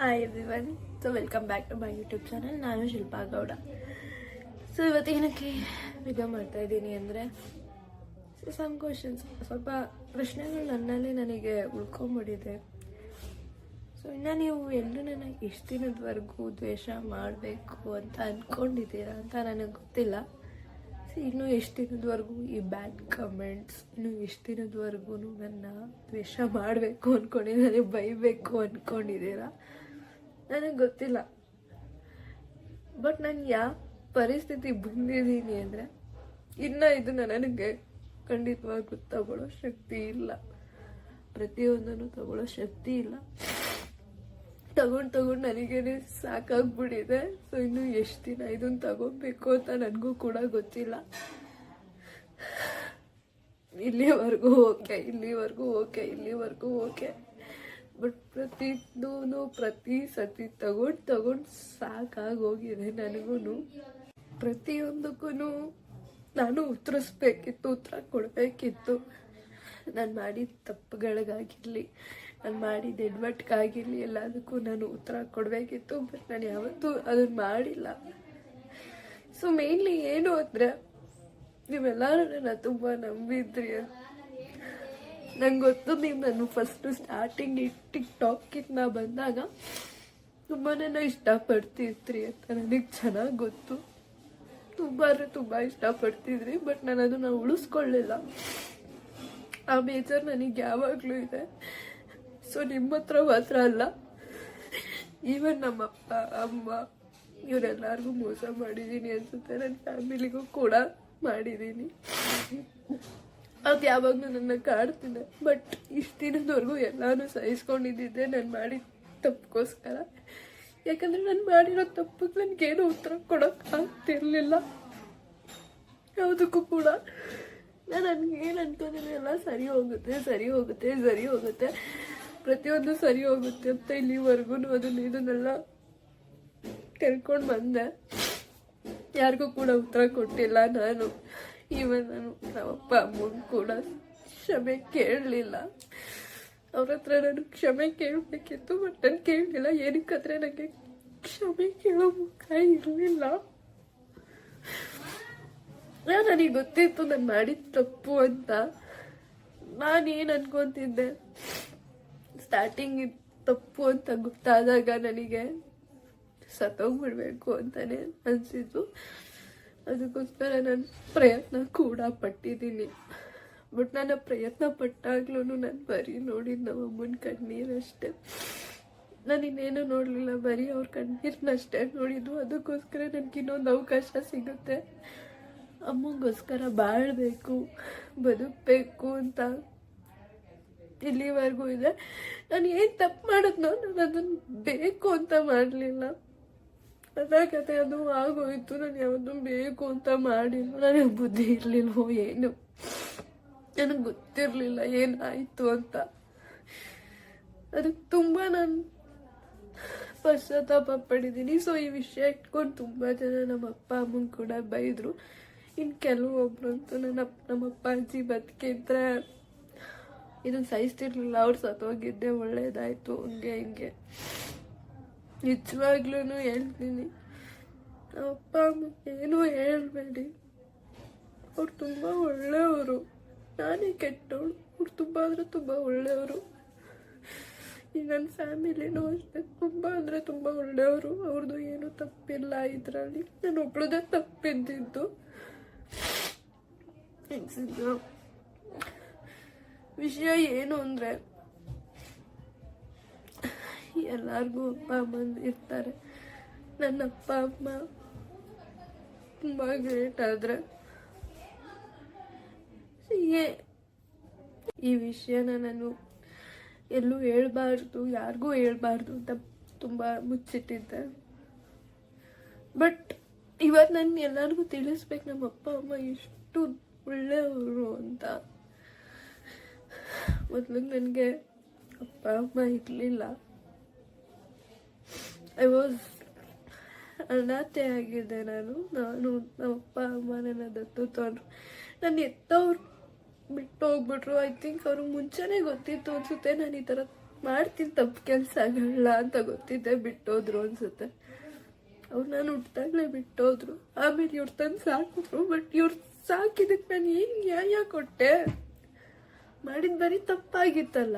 Hi everyone so welcome back to my YouTube channel ನಾನು Shilpa Gowda. So ಇವತ್ತು ಏನಕ್ಕೆ video ಮಾಡ್ತಾಯಿದ್ದೀನಿ ಅಂದರೆ ಸೊ ಸಮ್ ಕ್ವಶನ್ಸ್ ಸ್ವಲ್ಪ ಪ್ರಶ್ನೆಗಳು ನನ್ನಲ್ಲಿ ನನಗೆ ಉಳ್ಕೊಂಬಿಟ್ಟಿದೆ ಸೊ ಇನ್ನು ನೀವು ಎಲ್ಲರೂ ನನಗೆ ಎಷ್ಟು ದಿನದವರೆಗೂ ದ್ವೇಷ ಮಾಡಬೇಕು ಅಂತ ಅಂದ್ಕೊಂಡಿದ್ದೀರಾ ಅಂತ ನನಗೆ ಗೊತ್ತಿಲ್ಲ. ಸೊ, ಇನ್ನೂ ಎಷ್ಟು ದಿನದವರೆಗೂ ಈ ಬ್ಯಾಡ್ ಕಮೆಂಟ್ಸ್, ಇನ್ನು ಎಷ್ಟು ದಿನದವರೆಗೂ ನನ್ನ ದ್ವೇಷ ಮಾಡಬೇಕು ಅಂದ್ಕೊಂಡಿದ್ದಾರೆ ಬೈಬೇಕು ಅಂದ್ಕೊಂಡಿದ್ದೀರಾ ನನಗೆ ಗೊತ್ತಿಲ್ಲ. ಬಟ್ ನಾನು ಯಾವ ಪರಿಸ್ಥಿತಿ ಬಂದಿದ್ದೀನಿ ಅಂದರೆ, ಇನ್ನೂ ಇದನ್ನು ನನಗೆ ಖಂಡಿತವಾಗೂ ತಗೊಳ್ಳೋ ಶಕ್ತಿ ಇಲ್ಲ. ಪ್ರತಿಯೊಂದನ್ನು ತಗೊಳ್ಳೋ ಶಕ್ತಿ ಇಲ್ಲ. ತಗೊಂಡು ತಗೊಂಡು ನನಗೇನೆ ಸಾಕಾಗ್ಬಿಟ್ಟಿದೆ. ಸೊ ಇನ್ನು ಎಷ್ಟು ದಿನ ಇದನ್ನು ತಗೋಬೇಕು ಅಂತ ನನಗೂ ಕೂಡ ಗೊತ್ತಿಲ್ಲ. ಇಲ್ಲಿವರೆಗೂ ಓಕೆ ಇಲ್ಲಿವರೆಗೂ ಓಕೆ ಇಲ್ಲಿವರೆಗೂ ಓಕೆ. ಬಟ್ ಪ್ರತಿದೂ ಪ್ರತಿ ಸತಿ ತಗೊಂಡು ತಗೊಂಡು ಸಾಕಾಗೋಗಿದೆ ನನಗೂ ಪ್ರತಿಯೊಂದಕ್ಕೂ ನಾನು ಉತ್ತರಿಸ್ಬೇಕಿತ್ತು, ಉತ್ತರ ಕೊಡಬೇಕಿತ್ತು. ನಾನು ಮಾಡಿದ ತಪ್ಪುಗಳಿಗಾಗಿರಲಿ. ನಾನು ಮಾಡಿದ ಎಡ್ವಟ್ಗಾಗಿರಲಿ ಎಲ್ಲದಕ್ಕೂ ನಾನು ಉತ್ತರ ಕೊಡಬೇಕಿತ್ತು ಬಟ್ ನಾನು ಯಾವತ್ತೂ ಅದನ್ನು ಮಾಡಿಲ್ಲ. ಸೊ ಮೇನ್ಲಿ ಏನು ಅಂದರೆ, ನೀವೆಲ್ಲರೂ ನನ್ನ ತುಂಬ ನಂಬಿದ್ರಿ ನಂಗೆ ಗೊತ್ತು, ನೀವು ನಾನು ಫಸ್ಟು ಸ್ಟಾರ್ಟಿಂಗ್ ಟಿಕ್ ಟಾಕಿಂದ ಬಂದಾಗ ತುಂಬಾ ಇಷ್ಟಪಡ್ತಿದ್ರಿ ಅಂತ ನನಗೆ ಚೆನ್ನಾಗಿ ಗೊತ್ತು. ತುಂಬ ಅಂದರೆ ತುಂಬ ಇಷ್ಟಪಡ್ತಿದ್ರಿ ಬಟ್ ನಾನು ಅದನ್ನು ಉಳಿಸ್ಕೊಳ್ಳಿಲ್ಲ. ಆ ಬೇಜಾರು ನನಗೆ ಯಾವಾಗಲೂ ಇದೆ. ಸೊ ನಿಮ್ಮ ಹತ್ರ ಮಾತ್ರ ಅಲ್ಲ. ಈವನ್ ನಮ್ಮಪ್ಪ, ಅಮ್ಮ, ಇವರೆಲ್ಲರಿಗೂ ಮೋಸ ಮಾಡಿದ್ದೀನಿ ಅನ್ಸುತ್ತೆ. ನನ್ನ ಫ್ಯಾಮಿಲಿಗೂ ಕೂಡ ಮಾಡಿದ್ದೀನಿ ಅದು ಯಾವಾಗಲೂ ನನ್ನ ಕಾಡ್ತಿದೆ. ಬಟ್ ಇಷ್ಟು ದಿನದವರೆಗೂ ಎಲ್ಲಾನು ಸಹಿಸ್ಕೊಂಡಿದ್ದೆ ನಾನು ಮಾಡಿದ ತಪ್ಪುಗೋಸ್ಕರ ಯಾಕಂದ್ರೆ ನಾನು ಮಾಡಿರೋ ತಪ್ಪಿಗೆ ನನಗೇನು ಉತ್ತರ ಕೊಡೋಕೆ ಆಗ್ತಿರ್ಲಿಲ್ಲ. ಯಾವುದಕ್ಕೂ ಕೂಡ. ನಾನು ನನಗೇನು ಅನ್ಕೊಂಡಿದ್ದೀನಿ ಎಲ್ಲ ಸರಿ ಹೋಗುತ್ತೆ ಸರಿ ಹೋಗುತ್ತೆ ಸರಿ ಹೋಗುತ್ತೆ. ಪ್ರತಿಯೊಂದು ಸರಿ ಹೋಗುತ್ತೆ ಅಂತ ಇಲ್ಲಿವರೆಗೂ ಅದನ್ನ ಇದನ್ನೆಲ್ಲ ತಿಳ್ಕೊಂಡು ಬಂದೆ. ಯಾರಿಗೂ ಕೂಡ ಉತ್ತರ ಕೊಟ್ಟಿಲ್ಲ ನಾನು. ಇವನ್ ನಾನು ನಮ್ಮಪ್ಪ, ಅಮ್ಮನ ಕೂಡ ಕ್ಷಮೆ ಕೇಳಲಿಲ್ಲ. ಅವ್ರ ಹತ್ರ ನಾನು ಕ್ಷಮೆ ಕೇಳಬೇಕಿತ್ತು ಬಟ್ ನಾನು ಕೇಳಲಿಲ್ಲ. ಏನಕ್ಕಾದ್ರೆ ನನಗೆ ಕ್ಷಮೆ ಕೇಳೋ ಮುಖ ಇರಲಿಲ್ಲ. ನನಗೆ ಗೊತ್ತಿತ್ತು ನಾನು ಮಾಡಿದ ತಪ್ಪು ಅಂತ. ನಾನೇನು ಅನ್ಕೊಂತಿದ್ದೆ? ಸ್ಟಾರ್ಟಿಂಗ್ ತಪ್ಪು ಅಂತ ಗೊತ್ತಾದಾಗ ನನಗೆ ಸತ್ತೋಗ್ಬಿಡ್ಬೇಕು ಅಂತಾನೆ ಅನಿಸಿದ್ದು. ಅದಕ್ಕೋಸ್ಕರ ನಾನು ಪ್ರಯತ್ನ ಕೂಡ ಪಟ್ಟಿದ್ದೀನಿ. ಬಟ್ ನಾನು ಪ್ರಯತ್ನ ಪಟ್ಟಾಗ್ಲೂ ನಾನು ಬರೀ ನೋಡಿದ್ದು ನಮ್ಮ ಅಮ್ಮನ ಕಣ್ಣೀರಷ್ಟೇ. ನಾನು ಇನ್ನೇನು ನೋಡಲಿಲ್ಲ, ಬರೀ ಅವ್ರ ಕಣ್ಣೀರನ್ನಷ್ಟೇ ನೋಡಿದ್ದು. ಅದಕ್ಕೋಸ್ಕರ ನನಗೆ ಇನ್ನೊಂದು ಅವಕಾಶ ಸಿಗುತ್ತೆ. ಅಮ್ಮಗೋಸ್ಕರ ಬಾಳಬೇಕು, ಬದುಕಬೇಕು ಅಂತ ಇಲ್ಲಿವರೆಗೂ ಇದೆ. ನಾನು ಏನು ತಪ್ಪು ಮಾಡಿದ್ನೋ ನಾನು? ಅದನ್ನು ಬೇಕು ಅಂತ ಮಾಡಲಿಲ್ಲ. ಅದಾಗತ್ತೆ ಅದು ಆಗೋಯ್ತು. ನಾನು ಯಾವುದು ಬೇಕು ಅಂತ ಮಾಡಿಲ್ಲ. ನನಗೆ ಬುದ್ಧಿ ಇರಲಿಲ್ವೋ ಏನು? ನನಗೆ ಗೊತ್ತಿರಲಿಲ್ಲ ಏನಾಯಿತು ಅಂತ. ಅದಕ್ಕೆ ತುಂಬ ನಾನು ಪಶ್ಚಾತ್ತಾಪ ಪಡಿದ್ದೀನಿ ಸೊ ಈ ವಿಷಯ ಇಟ್ಕೊಂಡು ತುಂಬ ಜನ ನಮ್ಮ ಅಪ್ಪ, ಅಮ್ಮನ ಕೂಡ ಬೈದರು. ಇನ್ನು ಕೆಲವೊಬ್ಬರಂತೂ ನನ್ನ ಅಪ್ಪ- ಅಜ್ಜಿ ಬದುಕಿದ್ರೆ ಇದನ್ನ ಸಹಿಸ್ತಿರ್ಲಿಲ್ಲ, ಅವ್ರು ಸತ್ತೋಗಿದ್ದೆ, ಒಳ್ಳೇದಾಯ್ತು, ಹಂಗೆ, ಹಿಂಗೆ. ನಿಜವಾಗ್ಲೂ ಹೇಳ್ತೀನಿ. ಅಪ್ಪ, ಅಮ್ಮ, ಏನೂ ಹೇಳಬೇಡಿ. ಅವ್ರು ತುಂಬ ಒಳ್ಳೆಯವರು. ನಾನೇ ಕೆಟ್ಟವಳು. ಅವ್ರು ತುಂಬ ಅಂದರೆ ತುಂಬ ಒಳ್ಳೆಯವರು. ಈ ನನ್ನ ಫ್ಯಾಮಿಲಿನೂ ಅಷ್ಟೇ. ತುಂಬ ಅಂದರೆ ತುಂಬ ಒಳ್ಳೆಯವರು. ಅವ್ರದ್ದು ಏನೂ ತಪ್ಪಿಲ್ಲ ಇದರಲ್ಲಿ. ನಾನು ಒಬ್ಳದೇ ತಪ್ಪಿದ್ದಿದ್ದು. ವಿಷಯ ಏನು ಅಂದರೆ, ಎಲ್ಲರಿಗೂ ಅಪ್ಪ ಅಮ್ಮಂದು ಇರ್ತಾರೆ. ನನ್ನ ಅಪ್ಪ ಅಮ್ಮ ತುಂಬ ಗ್ರೇಟ್ ಆದರೆ ಈ ವಿಷಯನ ನಾನು ಎಲ್ಲೂ ಹೇಳ್ಬಾರ್ದು, ಯಾರಿಗೂ ಹೇಳ್ಬಾರ್ದು ಅಂತ ತುಂಬ ಮುಚ್ಚಿಟ್ಟಿದ್ದೆ. ಬಟ್ ಇವತ್ತು ನಾನು ಎಲ್ಲರಿಗೂ ತಿಳಿಸ್ಬೇಕು ನಮ್ಮ ಅಪ್ಪ ಅಮ್ಮ ಎಷ್ಟು ಒಳ್ಳೆಯವರು ಅಂತ. ಮೊದಲು ನನಗೆ ಅಪ್ಪ, ಅಮ್ಮ ಇರಲಿಲ್ಲ. ಐ ವಾಸ್ ಅನಾಥೆ ಆಗಿದ್ದೆ ನಾನು. ನಾನು ನಮ್ಮ ಅಪ್ಪ, ಅಮ್ಮ ನನ್ನ ದತ್ತು ತಗೊಂಡ್ರು. ನಾನು ಎತ್ತವ್ರು ಬಿಟ್ಟು ಹೋಗ್ಬಿಟ್ರು. ಐ ಥಿಂಕ್ ಅವ್ರಿಗೆ ಮುಂಚೆನೇ ಗೊತ್ತಿತ್ತು ಅನ್ಸುತ್ತೆ ನಾನು ಈ ಥರ ಮಾಡ್ತೀನಿ, ತಪ್ಪು ಕೆಲಸಗಳಲ್ಲ ಅಂತ ಗೊತ್ತಿದ್ದೆ ಬಿಟ್ಟೋದ್ರು ಅನ್ಸುತ್ತೆ. ಅವ್ರು ನಾನು ಹುಟ್ಟಾಗಲೇ ಬಿಟ್ಟೋದ್ರು ಆಮೇಲೆ ಇವ್ರು ತಂದು ಸಾಕಿದ್ರು ಬಟ್ ಇವ್ರು ಸಾಕಿದಕ್ಕೆ ನಾನು ಏನು ನ್ಯಾಯ ಕೊಟ್ಟೆ? ಮಾಡಿದ ಬರೀ ತಪ್ಪಾಗಿತ್ತಲ್ಲ?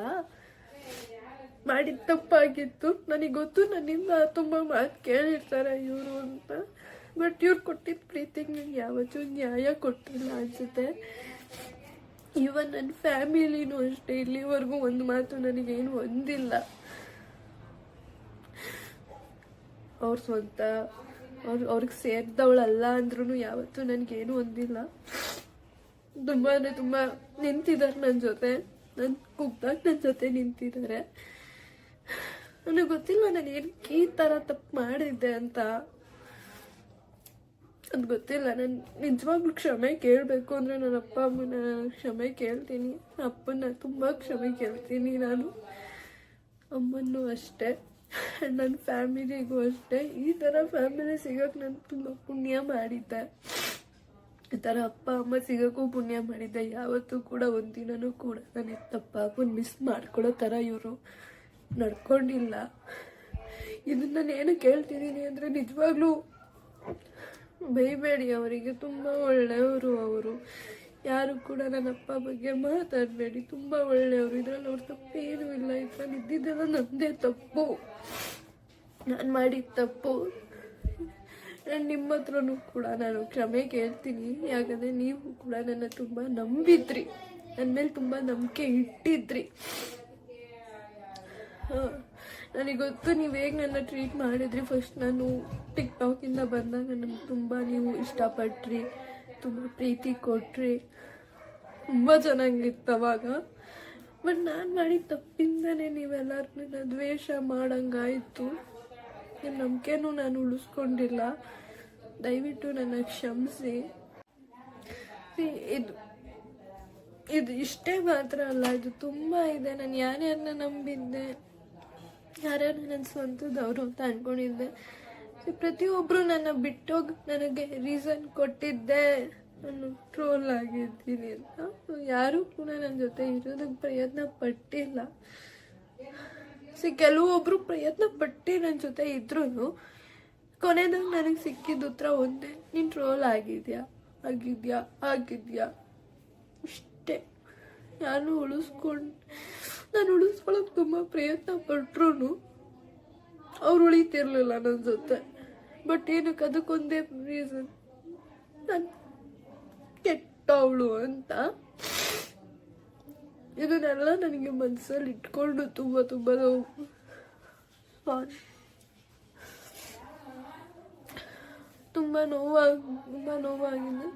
ಮಾಡಿದ ತಪ್ಪಾಗಿತ್ತು. ನನಗೆ ಗೊತ್ತು ನನ್ನಿಂದ ತುಂಬ ಮಾತು ಕೇಳಿರ್ತಾರೆ ಇವರು ಅಂತ. ಬಟ್ ಇವ್ರು ಕೊಟ್ಟಿದ್ದ ಪ್ರೀತಿಗೆ ನಂಗೆ ಯಾವತ್ತೂ ನ್ಯಾಯ ಕೊಟ್ಟಿಲ್ಲ ಅನ್ಸುತ್ತೆ. ಇವನ್ ನನ್ನ ಫ್ಯಾಮಿಲಿನೂ ಅಷ್ಟೇ, ಇಲ್ಲಿವರೆಗೂ ಒಂದು ಮಾತು ನನಗೇನು ಒಂದಿಲ್ಲ. ಅವ್ರ ಸ್ವಂತ, ಅವ್ರ, ಅವ್ರಿಗೆ ಸೇರಿದವಳಲ್ಲ ಅಂದ್ರೂ ಯಾವತ್ತೂ ನನಗೇನು ಒಂದಿಲ್ಲ. ತುಂಬ ತುಂಬಾ ನಿಂತಿದ್ದಾರೆ ನನ್ನ ಜೊತೆ. ನನ್ನ ಕುಗ್ದಾಗ ನನ್ನ ಜೊತೆ ನಿಂತಿದ್ದಾರೆ. ನನಗೆ ಗೊತ್ತಿಲ್ಲ ನಾನು ಏನಕ್ಕೆ ಈ ಥರ ತಪ್ಪು ಮಾಡಿದ್ದೆ ಅಂತ. ಅದು ಗೊತ್ತಿಲ್ಲ. ನಾನು ನಿಜವಾಗ್ಲೂ ಕ್ಷಮೆ ಕೇಳಬೇಕು ಅಂದರೆ ನನ್ನ ಅಪ್ಪ ಅಮ್ಮನ ಕ್ಷಮೆ ಕೇಳ್ತೀನಿ. ಅಪ್ಪನ ತುಂಬ ಕ್ಷಮೆ ಕೇಳ್ತೀನಿ ನಾನು. ಅಮ್ಮನೂ ಅಷ್ಟೇ. ನನ್ನ ಫ್ಯಾಮಿಲಿಗೂ ಅಷ್ಟೇ. ಈ ಥರ ಫ್ಯಾಮಿಲಿ ಸಿಗೋಕ್ಕೆ ನಾನು ತುಂಬ ಪುಣ್ಯ ಮಾಡಿದ್ದೆ. ಈ ಥರ ಅಪ್ಪ, ಅಮ್ಮ ಸಿಗೋಕ್ಕೂ ಪುಣ್ಯ ಮಾಡಿದ್ದೆ. ಯಾವತ್ತೂ ಕೂಡ ಒಂದಿನೂ ಕೂಡ ನನಗೆ ಅಪ್ಪನ ಮಿಸ್ ಮಾಡ್ಕೊಳ್ಳೋ ಥರ ಇವರು. ನಡ್ಕೊಂಡಿಲ್ಲ. ಇದನ್ನ ನಾನು ಏನು ಕೇಳ್ತಿದ್ದೀನಿ ಅಂದರೆ ನಿಜವಾಗ್ಲೂ ಬೈಬೇಡಿ ಅವರಿಗೆ ತುಂಬ ಒಳ್ಳೆಯವರು ಅವರು. ಯಾರು ಕೂಡ ನನ್ನ ಅಪ್ಪ ಬಗ್ಗೆ ಮಾತಾಡಬೇಡಿ. ತುಂಬ ಒಳ್ಳೆಯವರು. ಇದರಲ್ಲಿ ಅವ್ರ ತಪ್ಪೇನೂ ಇಲ್ಲ. ಇದರಲ್ಲಿ ಇದ್ದಿದ್ದೆಲ್ಲ ನನ್ನದೇ ತಪ್ಪು. ನಾನು ಮಾಡಿದ ತಪ್ಪು. ನಾನು ನಿಮ್ಮ ಹತ್ರನೂ ಕೂಡ ನಾನು ಕ್ಷಮೆ ಕೇಳ್ತೀನಿ. ಯಾಕಂದರೆ ನೀವು ಕೂಡ ನನ್ನ ತುಂಬ ನಂಬಿದ್ರಿ. ನನ್ನ ಮೇಲೆ ತುಂಬ ನಂಬಿಕೆ ಇಟ್ಟಿದ್ರಿ. ನನಗೆ ಗೊತ್ತು ನೀವು ಹೇಗೆ ನನ್ನ ಟ್ರೀಟ್ ಮಾಡಿದ್ರಿ. ಫಸ್ಟ್ ನಾನು ಟಿಕ್ ಟಾಕಿಂದ ಬಂದಾಗ ನನಗೆ ತುಂಬ ನೀವು ಇಷ್ಟಪಟ್ರಿ. ತುಂಬ ಪ್ರೀತಿ ಕೊಟ್ರಿ. ತುಂಬ ಚೆನ್ನಾಗಿತ್ತು ಅವಾಗ. ಬಟ್ ನಾನು ಮಾಡಿದ ತಪ್ಪಿಂದನೇ ನೀವೆಲ್ಲರೂ ನನ್ನ ದ್ವೇಷ ಮಾಡಂಗಾಯಿತು. ನಿಮ್ಮ ನಂಬಿಕೆನೂ ನಾನು ಉಳಿಸ್ಕೊಂಡಿಲ್ಲ. ದಯವಿಟ್ಟು ನನ್ನ ಕ್ಷಮಿಸಿ. ಇದು ಇದು ಇಷ್ಟೇ ಮಾತ್ರ ಅಲ್ಲ, ಇದು ತುಂಬ ಇದೆ. ನಾನು ಯಾರ್ಯಾರನ್ನ ನಂಬಿದ್ದೆ, ಯಾರ್ಯಾರು ನನ್ನ ಸ್ವಂತದವರು ಅಂತ ಅನ್ಕೊಂಡಿದ್ದೆ. ಪ್ರತಿ ಪ್ರತಿಯೊಬ್ಬರು ನನ್ನ ಬಿಟ್ಟೋಗಿ ನನಗೆ ರೀಸನ್ ಕೊಟ್ಟಿದ್ದೆ ನಾನು ಟ್ರೋಲ್ ಆಗಿದ್ದೀನಿ ಅಂತ. ಯಾರೂ ಕೂಡ ನನ್ನ ಜೊತೆ ಇರೋದಕ್ಕೆ ಪ್ರಯತ್ನ ಪಟ್ಟಿಲ್ಲ. ಸಿ ಕೆಲವೊಬ್ರು ಪ್ರಯತ್ನ ಪಟ್ಟೆ ನನ್ನ ಜೊತೆ ಇದ್ರೂ ಕೊನೆದಾಗ ನನಗೆ ಸಿಕ್ಕಿದ ಉತ್ತರ ಒಂದೇ, ನಿನ್ ಟ್ರೋಲ್ ಆಗಿದ್ಯಾ? ಆಗಿದ್ಯಾ? ಆಗಿದ್ಯಾ? ಇಷ್ಟೇ. ನಾನು ಉಳಿಸ್ಕೊಂಡು, ನಾನು ಉಳಿಸ್ಕೊಳಕ್ಕೆ ತುಂಬ ಪ್ರಯತ್ನ ಪಟ್ರು ಅವ್ರು ಉಳಿತಿರ್ಲಿಲ್ಲ ನನ್ನ ಜೊತೆ. ಬಟ್ ಏನಕ್ಕೆ ಅದಕ್ಕೊಂದೇ ರೀಸನ್ ನಾನು ಕೆಟ್ಟವಳು ಅಂತ. ಇದನ್ನೆಲ್ಲ ನನಗೆ ಮನಸ್ಸಲ್ಲಿ ಇಟ್ಕೊಂಡು ತುಂಬ ತುಂಬ ನೋವು. ತುಂಬ ನೋವಾಗಿ, ತುಂಬ ನೋವಾಗಿದೆ.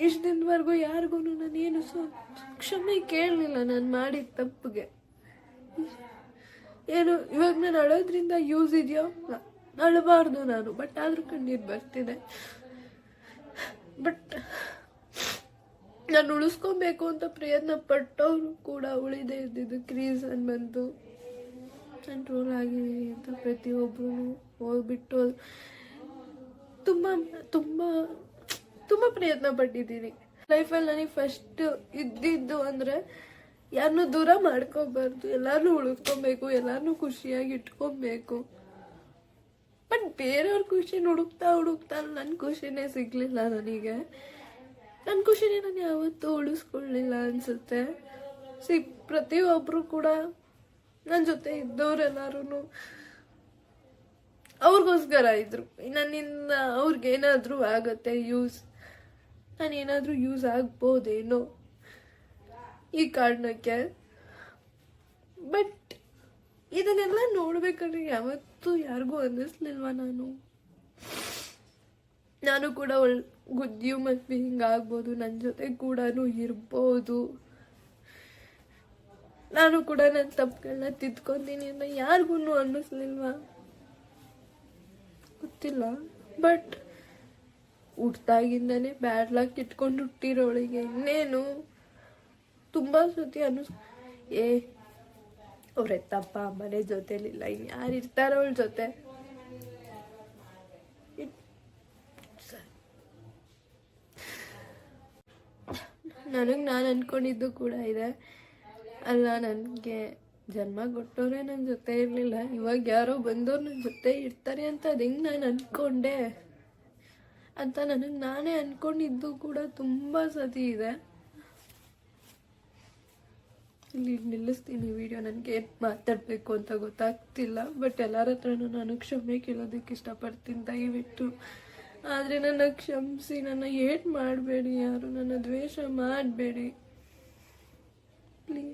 ಇಷ್ಟು ದಿನದವರೆಗೂ ಯಾರಿಗೂ ನಾನೇನು ಸೊ, ಕ್ಷಮೆ ಕೇಳಲಿಲ್ಲ ನಾನು ಮಾಡಿದ ತಪ್ಪಿಗೆ. ಏನು, ಇವಾಗ ನಾನು ಅಳೋದ್ರಿಂದ ಯೂಸ್ ಇದೆಯೋ? ಅಳಬಾರ್ದು ನಾನು ಬಟ್ ಆದರೂ ಕಣ್ಣೀರು ಬರ್ತಿದೆ. ಬಟ್ ನಾನು ಉಳಿಸ್ಕೊಬೇಕು ಅಂತ ಪ್ರಯತ್ನ ಪಟ್ಟವರು ಕೂಡ ಉಳಿದೇ ಇದ್ದಿದ್ದಕ್ಕೆ ರೀಸನ್ ಬಂತು ಕಂಟ್ರೋಲ್ ಆಗಿದ್ದೀನಿ ಅಂತ ಪ್ರತಿಯೊಬ್ಬರು ಹೋಗ್ಬಿಟ್ಟು ತುಂಬ ತುಂಬ ತುಂಬ ಪ್ರಯತ್ನ ಪಟ್ಟಿದ್ದೀನಿ. ಲೈಫಲ್ಲಿ ನನಗೆ ಫಸ್ಟ್ ಇದ್ದಿದ್ದು ಅಂದರೆ ಯಾರನ್ನೂ ದೂರ ಮಾಡ್ಕೋಬಾರ್ದು. ಎಲ್ಲರನ್ನೂ ಉಳಿಸ್ಕೊಬೇಕು ಎಲ್ಲರನ್ನೂ ಖುಷಿಯಾಗಿ ಇಟ್ಕೊಬೇಕು. ಬಟ್ ಬೇರೆಯವ್ರ ಖುಷಿ ಹುಡುಕ್ತಾ ಹುಡುಕ್ತಾ ನನ್ನ ಖುಷಿನೇ ಸಿಗಲಿಲ್ಲ ನನಗೆ. ನನ್ನ ಖುಷಿನೇ ನಾನು ಯಾವತ್ತೂ ಉಳಿಸ್ಕೊಳ್ಳಿಲ್ಲ ಅನಿಸುತ್ತೆ. ಸಿ ಪ್ರತಿಯೊಬ್ಬರು ಕೂಡ ನನ್ನ ಜೊತೆ ಇದ್ದವರೆಲ್ಲರೂ ಅವ್ರಿಗೋಸ್ಕರ ಇದ್ರು. ನನ್ನಿಂದ ಅವ್ರಿಗೇನಾದರೂ ಆಗುತ್ತೆ, ಯೂಸ್, ನಾನೇನಾದರೂ ಯೂಸ್ ಆಗ್ಬೋದೇನೋ ಈ ಕಾರಣಕ್ಕೆ. ಬಟ್ ಇದನ್ನೆಲ್ಲ ನೋಡ್ಬೇಕಾದ್ರೆ ಯಾವತ್ತೂ ಯಾರಿಗೂ ಅನ್ನಿಸ್ಲಿಲ್ವ ನಾನು. ನಾನು ಕೂಡ ಒಳ್ ಗುಡ್ ಹ್ಯೂಮನ್ ಬೀಯಿಂಗ್ ಆಗ್ಬೋದು ನನ್ನ ಜೊತೆ ಕೂಡ ಇರ್ಬೋದು. ನಾನು ಕೂಡ ನನ್ನ ತಪ್ಪುಗಳನ್ನ ತಿದ್ಕೊಂತೀನಿ ಅಂತ ಯಾರಿಗೂ ಅನ್ನಿಸ್ಲಿಲ್ವಾ? ಗೊತ್ತಿಲ್ಲ. ಬಟ್ ಹುಟ್ಟಾಗಿಂದನೇ ಬ್ಯಾಡ್ ಲಕ್ ಇಟ್ಕೊಂಡು ಹುಟ್ಟಿರೋಳಿಗೆ ಇನ್ನೇನು? ತುಂಬ ಸತಿ ಅನ್ನಿಸ್, ಏ, ಅವ್ರ ತಪ್ಪ, ಮನೆ ಜೊತೆಲಿಲ್ಲ ಇನ್ನು ಯಾರು ಇರ್ತಾರ ಅವಳ ಜೊತೆ. ನನಗೆ ನಾನು ಅಂದ್ಕೊಂಡಿದ್ದು ಕೂಡ ಇದೆ. ಅಲ್ಲ, ನನಗೆ ಜನ್ಮ ಕೊಟ್ಟವ್ರೆ ನನ್ನ ಜೊತೆ ಇರಲಿಲ್ಲ. ಇವಾಗ ಯಾರೋ ಬಂದವ್ರು ನನ್ನ ಜೊತೆ ಇರ್ತಾರೆ ಅಂತ ಅದು ಹೆಂಗೆ ನಾನು ಅಂದ್ಕೊಂಡೆ ಅಂತ ನನಗೆ ನಾನೇ ಅಂದ್ಕೊಂಡಿದ್ದು ಕೂಡ ತುಂಬ ಸತಿ ಇದೆ. ಇಲ್ಲಿ ನಿಲ್ಲಿಸ್ತೀನಿ ವಿಡಿಯೋ ನನಗೆ ಏನು ಮಾತಾಡಬೇಕು ಅಂತ ಗೊತ್ತಾಗ್ತಿಲ್ಲ. ಬಟ್ ಎಲ್ಲರ ಹತ್ರನೂ ನಾನು ಕ್ಷಮೆ ಕೇಳೋದಕ್ಕೆ ಇಷ್ಟಪಡ್ತೀನಿ. ದಯವಿಟ್ಟು. ಆದರೆ ನನ್ನ ಕ್ಷಮಿಸಿ ನನ್ನ ಏಟ್ ಮಾಡಬೇಡಿ ಯಾರು ನನ್ನ ದ್ವೇಷ ಮಾಡಬೇಡಿ. ಪ್ಲೀಸ್